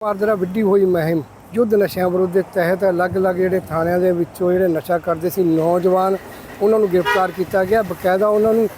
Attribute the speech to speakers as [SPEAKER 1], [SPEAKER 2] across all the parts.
[SPEAKER 1] ਪਾਰਦਰਾ ਵਿੱਢੀ ਹੋਈ ਮਹਿਮ, ਯੁੱਧ ਨਸ਼ਿਆਂ ਵਿਰੁੱਧ ਦੇ ਤਹਿਤ ਅਲੱਗ-ਅਲੱਗ ਜਿਹੜੇ ਥਾਣਿਆਂ ਦੇ ਵਿੱਚੋਂ ਜਿਹੜੇ ਨਸ਼ਾ ਕਰਦੇ ਸੀ ਨੌਜਵਾਨ, ਉਹਨਾਂ ਨੂੰ ਗ੍ਰਿਫਤਾਰ ਕੀਤਾ ਗਿਆ। ਬਕਾਇਦਾ ਉਹਨਾਂ ਨੂੰ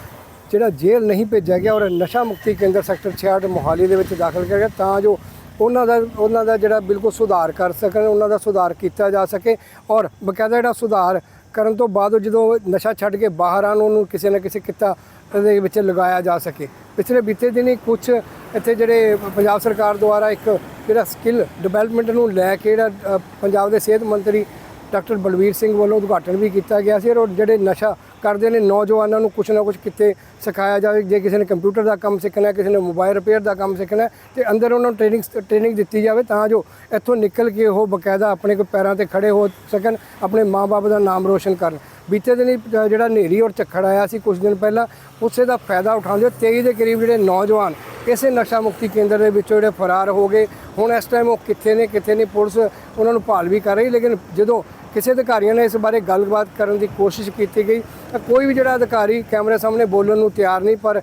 [SPEAKER 1] ਜਿਹੜਾ ਜੇਲ੍ਹ ਨਹੀਂ ਭੇਜਿਆ ਗਿਆ ਔਰ ਨਸ਼ਾ ਮੁਕਤੀ ਕੇਂਦਰ ਸੈਕਟਰ 66 ਮੋਹਾਲੀ ਦੇ ਵਿੱਚ ਦਾਖਲ ਕੀਤਾ ਗਿਆ ਤਾਂ ਜੋ ਉਹਨਾਂ ਦਾ ਉਹਨਾਂ ਦਾ ਜਿਹੜਾ ਬਿਲਕੁਲ ਸੁਧਾਰ ਕਰ ਸਕਣ, ਉਹਨਾਂ ਦਾ ਸੁਧਾਰ ਕੀਤਾ ਜਾ ਸਕੇ ਔਰ ਬਕਾਇਦਾ ਜਿਹੜਾ ਸੁਧਾਰ ਕਰਨ ਤੋਂ ਬਾਅਦ ਜਦੋਂ ਨਸ਼ਾ ਛੱਡ ਕੇ ਬਾਹਰ ਆਉਣ, ਉਹਨੂੰ ਕਿਸੇ ਨਾ ਕਿਸੇ ਕਿੱਤਾ ਦੇ ਵਿੱਚ ਲਗਾਇਆ ਜਾ ਸਕੇ। ਪਿਛਲੇ ਬੀਤੇ ਦਿਨੀ ਕੁਝ ਇੱਥੇ ਜਿਹੜੇ ਪੰਜਾਬ ਸਰਕਾਰ ਦੁਆਰਾ ਇੱਕ ਜਿਹੜਾ ਸਕਿੱਲ ਡਿਵੈਲਪਮੈਂਟ ਨੂੰ ਲੈ ਕੇ ਜਿਹੜਾ ਪੰਜਾਬ ਦੇ ਸਿਹਤ ਮੰਤਰੀ ਡਾਕਟਰ ਬਲਵੀਰ ਸਿੰਘ ਵੱਲੋਂ ਉਦਘਾਟਨ ਵੀ ਕੀਤਾ ਗਿਆ ਸੀ ਔਰ ਜਿਹੜੇ ਨਸ਼ਾ ਕਰਦੇ ਨੇ ਨੌਜਵਾਨਾਂ ਨੂੰ ਕੁਝ ਨਾ ਕੁਝ ਕਿਤੇ ਸਿਖਾਇਆ ਜਾਵੇ ਜੇ ਕਿਸੇ ਨੇ ਕੰਪਿਊਟਰ ਦਾ ਕੰਮ ਸਿੱਖਣਾ ਕਿਸੇ ਨੇ ਮੋਬਾਈਲ ਰਿਪੇਅਰ ਦਾ ਕੰਮ ਸਿੱਖਣਾ ਹੈ, ਤੇ ਅੰਦਰ ਉਹਨਾਂ ਨੂੰ ਟ੍ਰੇਨਿੰਗ ਟ੍ਰੇਨਿੰਗ ਦਿੱਤੀ ਜਾਵੇ ਤਾਂ ਜੋ ਇੱਥੋਂ ਨਿਕਲ ਕੇ ਉਹ ਬਕਾਇਦਾ ਆਪਣੇ ਕੋ ਪੈਰਾਂ ਤੇ ਖੜੇ ਹੋ ਸਕਣ ਆਪਣੇ ਮਾਪੇ ਦਾ ਨਾਮ ਰੋਸ਼ਨ ਕਰਨ। ਬੀਤੇ ਦਿਨੀ ਅ, ਜਿਹੜਾ ਹਨੇਰੀ ਔਰ ਝੱਖੜ ਆਇਆ ਸੀ ਕੁਝ ਦਿਨ ਪਹਿਲਾਂ ਉਸੇ ਦਾ ਫਾਇਦਾ ਉਠਾਉਂਦੇ ਹੋਏ 23 ਦੇ ਕਰੀਬ ਜਿਹੜੇ ਨੌਜਵਾਨ ਇਸੇ ਨਸ਼ਾ ਮੁਕਤੀ ਕੇਂਦਰ ਦੇ ਵਿੱਚੋਂ ਜਿਹੜੇ ਫਰਾਰ ਹੋ ਗਏ। ਹੁਣ ਇਸ ਟਾਈਮ ਉਹ ਕਿੱਥੇ ਨੇ ਕਿੱਥੇ ਨਹੀਂ ਪੁਲਿਸ ਉਹਨਾਂ ਨੂੰ ਭਾਲ ਵੀ ਕਰ ਰਹੀ ਲੇਕਿਨ ਜਦੋਂ ਕਿਸੇ ਅਧਿਕਾਰੀਆਂ ਨੇ ਇਸ ਬਾਰੇ ਗੱਲਬਾਤ ਕਰਨ ਦੀ ਕੋਸ਼ਿਸ਼ ਕੀਤੀ ਗਈ ਤਾਂ ਕੋਈ ਵੀ ਜਿਹੜਾ ਅਧਿਕਾਰੀ ਕੈਮਰੇ ਸਾਹਮਣੇ ਬੋਲਣ ਨੂੰ ਤਿਆਰ ਨਹੀਂ, ਪਰ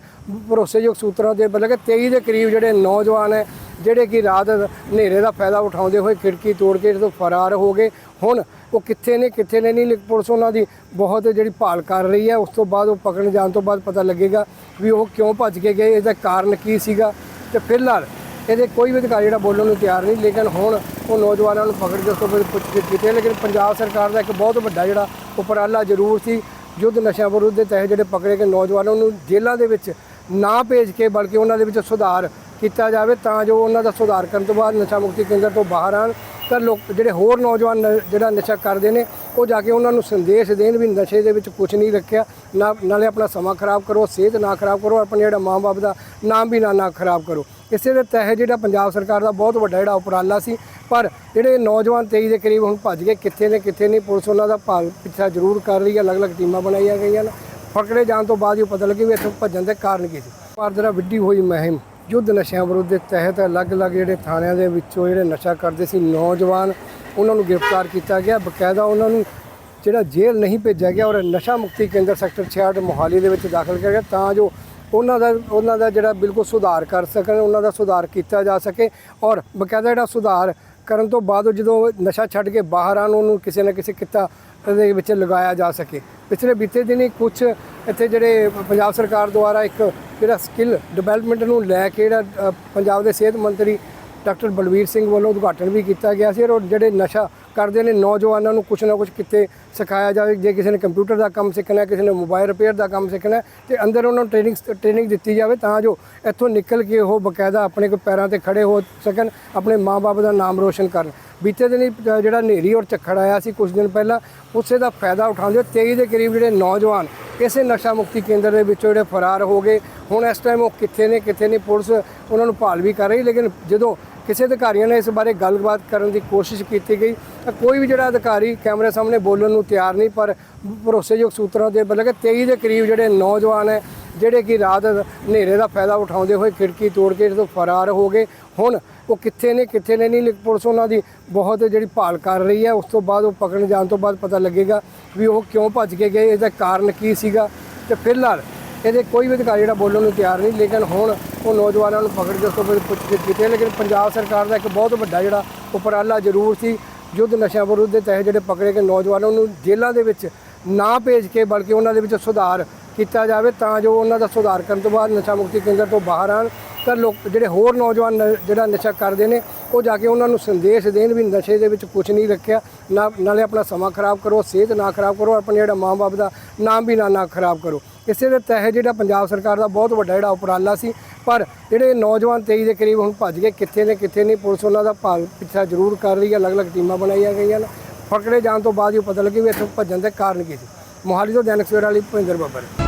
[SPEAKER 1] ਭਰੋਸੇਯੋਗ ਸੂਤਰਾਂ ਦੇ ਬਲਕਿ 23 ਦੇ ਕਰੀਬ ਜਿਹੜੇ ਨੌਜਵਾਨ ਹੈ, ਜਿਹੜੇ ਕਿ ਰਾਤ ਹਨੇਰੇ ਦਾ ਫਾਇਦਾ ਉਠਾਉਂਦੇ ਹੋਏ ਖਿੜਕੀ ਤੋੜ ਕੇ ਜਦੋਂ ਫਰਾਰ ਹੋ ਗਏ, ਹੁਣ ਉਹ ਕਿੱਥੇ ਨੇ ਕਿੱਥੇ ਨੇ ਨਹੀਂ, ਪੁਲਿਸ ਉਹਨਾਂ ਦੀ ਬਹੁਤ ਜਿਹੜੀ ਭਾਲ ਕਰ ਰਹੀ ਹੈ, ਉਸ ਤੋਂ ਬਾਅਦ ਉਹ ਪਕੜਨ ਜਾਣ ਤੋਂ ਬਾਅਦ ਪਤਾ ਲੱਗੇਗਾ ਵੀ ਉਹ ਕਿਉਂ ਭੱਜ ਕੇ ਗਏ ਇਹਦਾ ਕਾਰਨ ਕੀ ਸੀਗਾ ਤੇ ਫਿਲਹਾਲ ਇਹਦੇ ਕੋਈ ਵੀ ਅਧਿਕਾਰੀ ਜਿਹੜਾ ਬੋਲਣ ਨੂੰ ਤਿਆਰ ਨਹੀਂ, ਲੇਕਿਨ ਹੁਣ ਉਹ ਨੌਜਵਾਨਾਂ ਨੂੰ ਪਕੜ ਕੇ ਉਸ ਤੋਂ ਬਾਅਦ ਪੁੱਛਗਿੱਛ ਕੀਤੀ। ਲੇਕਿਨ ਪੰਜਾਬ ਸਰਕਾਰ ਦਾ ਇੱਕ ਬਹੁਤ ਵੱਡਾ ਜਿਹੜਾ ਉਪਰਾਲਾ ਜ਼ਰੂਰ ਸੀ, ਯੁੱਧ ਨਸ਼ਿਆਂ ਵਿਰੁੱਧ ਦੇ ਤਹਿਤ ਜਿਹੜੇ ਪਕੜੇ ਗਏ ਨੌਜਵਾਨਾਂ ਨੂੰ ਜੇਲ੍ਹਾਂ ਦੇ ਵਿੱਚ ਨਾ ਭੇਜ ਕੇ, ਬਲਕਿ ਉਹਨਾਂ ਦੇ ਵਿੱਚ ਸੁਧਾਰ ਕੀਤਾ ਜਾਵੇ ਤਾਂ ਜੋ ਉਹਨਾਂ ਦਾ ਸੁਧਾਰ ਕਰਨ ਤੋਂ ਬਾਅਦ ਨਸ਼ਾ ਮੁਕਤੀ ਕੇਂਦਰ ਤੋਂ ਬਾਹਰ ਆਉਣ। ਤਾਂ ਲੋਕ ਜਿਹੜੇ ਹੋਰ ਨੌਜਵਾਨ ਨ- ਜਿਹੜਾ ਨਸ਼ਾ ਕਰਦੇ ਨੇ, ਉਹ ਜਾ ਕੇ ਉਹਨਾਂ ਨੂੰ ਸੰਦੇਸ਼ ਦੇਣ ਵੀ ਨਸ਼ੇ ਦੇ ਵਿੱਚ ਕੁਝ ਨਹੀਂ ਰੱਖਿਆ। ਨਾ ਨਾਲੇ ਆਪਣਾ ਸਮਾਂ ਖਰਾਬ ਕਰੋ, ਸਿਹਤ ਨਾ ਖਰਾਬ ਕਰੋ, ਆਪਣੇ ਜਿਹੜਾ ਮਾਂ-ਬਾਪ ਦਾ ਨਾਮ ਵੀ ਨਾ ਨਾ ਖਰਾਬ ਕਰੋ। ਇਸੇ ਦੇ ਤਹਿਤ ਜਿਹੜਾ ਪੰਜਾਬ ਸਰਕਾਰ ਦਾ ਬਹੁਤ ਵੱਡਾ ਜਿਹੜਾ ਉਪਰਾਲਾ ਸੀ, ਪਰ ਜਿਹੜੇ ਨੌਜਵਾਨ 23 ਦੇ ਕਰੀਬ ਹੁਣ ਭੱਜ ਗਏ, ਕਿੱਥੇ ਨੇ ਕਿੱਥੇ ਨਹੀਂ, ਪੁਲਿਸ ਉਹਨਾਂ ਦਾ ਭਾਲ ਪਿੱਛਾ ਜ਼ਰੂਰ ਕਰ ਰਹੀ ਹੈ, ਅਲੱਗ-ਅਲੱਗ ਟੀਮਾਂ ਬਣਾਈਆਂ ਗਈਆਂ ਨੇ। ਫਕੜੇ ਜਾਣ ਤੋਂ ਬਾਅਦ ਹੀ ਪਤਾ ਲੱਗੇ ਵੀ ਇੱਥੋਂ ਭੱਜਣ ਦੇ ਕਾਰਨ ਕੀ ਸੀ। ਪਾਰਦਰਾ ਵਿੱਢੀ ਹੋਈ ਮਹਿਮ ਯੁੱਧ ਨਸ਼ਿਆਂ ਵਿਰੁੱਧ ਦੇ ਤਹਿਤ ਅਲੱਗ-ਅਲੱਗ ਜਿਹੜੇ ਥਾਣਿਆਂ ਦੇ ਵਿੱਚੋਂ ਜਿਹੜੇ ਨਸ਼ਾ ਕਰਦੇ ਸੀ ਨੌਜਵਾਨ, ਉਹਨਾਂ ਨੂੰ ਗ੍ਰਿਫਤਾਰ ਕੀਤਾ ਗਿਆ। ਬਕਾਇਦਾ ਉਹਨਾਂ ਨੂੰ ਜਿਹੜਾ ਜੇਲ੍ਹ ਨਹੀਂ ਭੇਜਿਆ ਗਿਆ, ਔਰ ਨਸ਼ਾ ਮੁਕਤੀ ਕੇਂਦਰ ਸੈਕਟਰ 66 ਮੋਹਾਲੀ ਦੇ ਵਿੱਚ ਦਾਖਲ ਕੀਤਾ ਗਿਆ, ਤਾਂ ਜੋ ਉਹਨਾਂ ਦਾ ਉਹਨਾਂ ਦਾ ਜਿਹੜਾ ਬਿਲਕੁਲ ਸੁਧਾਰ ਕਰ ਸਕਣ, ਉਹਨਾਂ ਦਾ ਸੁਧਾਰ ਕੀਤਾ ਜਾ ਸਕੇ। ਔਰ ਬਕਾਇਦਾ ਜਿਹੜਾ ਸੁਧਾਰ ਕਰਨ ਤੋਂ ਬਾਅਦ ਉਹ ਜਦੋਂ ਨਸ਼ਾ ਛੱਡ ਕੇ ਬਾਹਰ ਆਉਣ, ਉਹਨੂੰ ਕਿਸੇ ਨਾ ਕਿਸੇ ਕਿੱਤਾ ਦੇ ਵਿੱਚ ਲਗਾਇਆ ਜਾ ਸਕੇ। ਪਿਛਲੇ ਬੀਤੇ ਦਿਨੀ ਕੁਝ ਇੱਥੇ ਜਿਹੜੇ ਪੰਜਾਬ ਸਰਕਾਰ ਦੁਆਰਾ ਇੱਕ ਜਿਹੜਾ ਸਕਿੱਲ ਡਿਵੈਲਪਮੈਂਟ ਨੂੰ ਲੈ ਕੇ ਜਿਹੜਾ ਪੰਜਾਬ ਦੇ ਸਿਹਤ ਮੰਤਰੀ ਡਾਕਟਰ ਬਲਵੀਰ ਸਿੰਘ ਵੱਲੋਂ ਉਦਘਾਟਨ ਵੀ ਕੀਤਾ ਗਿਆ ਸੀ। ਔਰ ਜਿਹੜੇ ਨਸ਼ਾ ਕਰਦੇ ਨੇ ਨੌਜਵਾਨਾਂ ਨੂੰ ਕੁਝ ਨਾ ਕੁਝ ਕਿਤੇ ਸਿਖਾਇਆ ਜਾਵੇ। ਜੇ ਕਿਸੇ ਨੇ ਕੰਪਿਊਟਰ ਦਾ ਕੰਮ ਸਿੱਖਣਾ ਹੈ, ਕਿਸੇ ਨੇ ਮੋਬਾਈਲ ਰਿਪੇਅਰ ਦਾ ਕੰਮ ਸਿੱਖਣਾ ਹੈ, ਤੇ ਅੰਦਰ ਉਹਨਾਂ ਨੂੰ ਟ੍ਰੇਨਿੰਗ ਟ੍ਰੇਨਿੰਗ ਦਿੱਤੀ ਜਾਵੇ ਤਾਂ ਜੋ ਇੱਥੋਂ ਨਿਕਲ ਕੇ ਉਹ ਬਕਾਇਦਾ ਆਪਣੇ ਕੋ ਪੈਰਾਂ ਤੇ ਖੜੇ ਹੋ ਸਕਣ ਆਪਣੇ ਮਾਪੇ ਦਾ ਨਾਮ ਰੋਸ਼ਨ ਕਰਨ। ਬੀਤੇ ਦਿਨੀ ਜਿਹੜਾ ਹਨੇਰੀ ਔਰ ਝੱਖੜ ਆਇਆ ਸੀ ਕੁਝ ਦਿਨ ਪਹਿਲਾਂ, ਉਸੇ ਦਾ ਫਾਇਦਾ ਉਠਾਉਂਦੇ ਹੋਏ 23 ਦੇ ਕਰੀਬ ਜਿਹੜੇ ਨੌਜਵਾਨ ਇਸੇ ਨਸ਼ਾ ਮੁਕਤੀ ਕੇਂਦਰ ਦੇ ਵਿੱਚੋਂ ਜਿਹੜੇ ਫਰਾਰ ਹੋ ਗਏ। ਹੁਣ ਇਸ ਟਾਈਮ ਉਹ ਕਿੱਥੇ ਨੇ, ਕਿੱਥੇ ਨਹੀਂ, ਪੁਲਿਸ ਉਹਨਾਂ ਨੂੰ ਭਾਲ ਵੀ ਕਰ ਰਹੀ, ਲੇਕਿਨ ਜਦੋਂ ਕਿਸੇ ਅਧਿਕਾਰੀਆਂ ਨੇ ਇਸ ਬਾਰੇ ਗੱਲਬਾਤ ਕਰਨ ਦੀ ਕੋਸ਼ਿਸ਼ ਕੀਤੀ ਗਈ, ਤਾਂ ਕੋਈ ਵੀ ਜਿਹੜਾ ਅਧਿਕਾਰੀ ਕੈਮਰੇ ਸਾਹਮਣੇ ਬੋਲਣ ਨੂੰ ਤਿਆਰ ਨਹੀਂ, ਪਰ ਭਰੋਸੇਯੋਗ ਸੂਤਰਾਂ ਦੇ ਬਲਕਿ 23 ਦੇ ਕਰੀਬ ਜਿਹੜੇ ਨੌਜਵਾਨ ਹੈ ਜਿਹੜੇ ਕਿ ਰਾਤ ਹਨੇਰੇ ਦਾ ਫਾਇਦਾ ਉਠਾਉਂਦੇ ਹੋਏ ਖਿੜਕੀ ਤੋੜ ਕੇ ਜਦੋਂ ਫਰਾਰ ਹੋ ਗਏ, ਹੁਣ ਉਹ ਕਿੱਥੇ ਨੇ ਕਿੱਥੇ ਨੇ ਨਹੀਂ ਪੁਲਿਸ ਉਹਨਾਂ ਦੀ ਬਹੁਤ ਜਿਹੜੀ ਭਾਲ ਕਰ ਰਹੀ ਹੈ ਉਸ ਤੋਂ ਬਾਅਦ ਉਹ ਪਕੜਨ ਜਾਣ ਤੋਂ ਬਾਅਦ ਪਤਾ ਲੱਗੇਗਾ ਵੀ ਉਹ ਕਿਉਂ ਭੱਜ ਕੇ ਗਏ, ਇਹਦਾ ਕਾਰਨ ਕੀ ਸੀਗਾ ਤੇ ਫਿਲਹਾਲ ਇਹਦੇ ਕੋਈ ਵੀ ਅਧਿਕਾਰੀ ਜਿਹੜਾ ਬੋਲਣ ਨੂੰ ਤਿਆਰ ਨਹੀਂ, ਲੇਕਿਨ ਹੁਣ ਉਹ ਨੌਜਵਾਨਾਂ ਨੂੰ ਪਕੜ ਕੇ ਉਸ ਤੋਂ ਬਾਅਦ ਪੁੱਛਗਿੱਛ ਕੀਤੀ ਹੈ। ਲੇਕਿਨ ਪੰਜਾਬ ਸਰਕਾਰ ਦਾ ਇੱਕ ਬਹੁਤ ਵੱਡਾ ਜਿਹੜਾ ਉਪਰਾਲਾ ਜ਼ਰੂਰ ਸੀ, ਯੁੱਧ ਨਸ਼ਿਆਂ ਵਿਰੁੱਧ ਦੇ ਤਹਿਤ ਜਿਹੜੇ ਪਕੜੇ ਗਏ ਨੌਜਵਾਨਾਂ ਨੂੰ ਜੇਲ੍ਹਾਂ ਦੇ ਵਿੱਚ ਨਾ ਭੇਜ ਕੇ ਬਲਕਿ ਉਹਨਾਂ ਦੇ ਵਿੱਚ ਸੁਧਾਰ ਕੀਤਾ ਜਾਵੇ ਤਾਂ ਜੋ ਉਹਨਾਂ ਦਾ ਸੁਧਾਰ ਕਰਨ ਤੋਂ ਬਾਅਦ ਨਸ਼ਾ ਮੁਕਤੀ ਕੇਂਦਰ ਤੋਂ ਬਾਹਰ ਆਉਣ। ਤਾਂ ਲੋਕ ਜਿਹੜੇ ਹੋਰ ਨੌਜਵਾਨ ਨ- ਜਿਹੜਾ ਨਸ਼ਾ ਕਰਦੇ ਨੇ, ਉਹ ਜਾ ਕੇ ਉਹਨਾਂ ਨੂੰ ਸੰਦੇਸ਼ ਦੇਣ ਵੀ ਨਸ਼ੇ ਦੇ ਵਿੱਚ ਕੁਝ ਨਹੀਂ ਰੱਖਿਆ। ਨਾ ਨਾਲੇ ਆਪਣਾ ਸਮਾਂ ਖਰਾਬ ਕਰੋ, ਸਿਹਤ ਨਾ ਖਰਾਬ ਕਰੋ, ਆਪਣੇ ਜਿਹੜਾ ਮਾਂ-ਬਾਪ ਦਾ ਨਾਮ ਵੀ ਨਾ ਨਾ ਖਰਾਬ ਕਰੋ। ਇਸੇ ਦੇ ਤਹਿਤ ਜਿਹੜਾ ਪੰਜਾਬ ਸਰਕਾਰ ਦਾ ਬਹੁਤ ਵੱਡਾ ਜਿਹੜਾ ਉਪਰਾਲਾ ਸੀ, ਪਰ ਜਿਹੜੇ ਨੌਜਵਾਨ 23 ਦੇ ਕਰੀਬ ਹੁਣ ਭੱਜ ਗਏ, ਕਿੱਥੇ ਨੇ ਕਿੱਥੇ ਨਹੀਂ, ਪੁਲਿਸ ਉਹਨਾਂ ਦਾ ਭਾਲ ਪਿੱਛਾ ਜ਼ਰੂਰ ਕਰ ਰਹੀ ਹੈ, ਅਲੱਗ-ਅਲੱਗ ਟੀਮਾਂ ਬਣਾਈਆਂ ਗਈਆਂ ਨੇ। ਫਕੜੇ ਜਾਣ ਤੋਂ ਬਾਅਦ ਹੀ ਪਤਾ ਲੱਗੇ ਵੀ ਇੱਥੋਂ ਭੱਜਣ ਦੇ ਕਾਰਨ ਕੀ ਸੀ। ਮੋਹਾਲੀ ਤੋਂ ਦੈਨਿਕ ਸਵੇਰਾ ਲਈ ਭੁਪਿੰਦਰ ਬੱਬਰ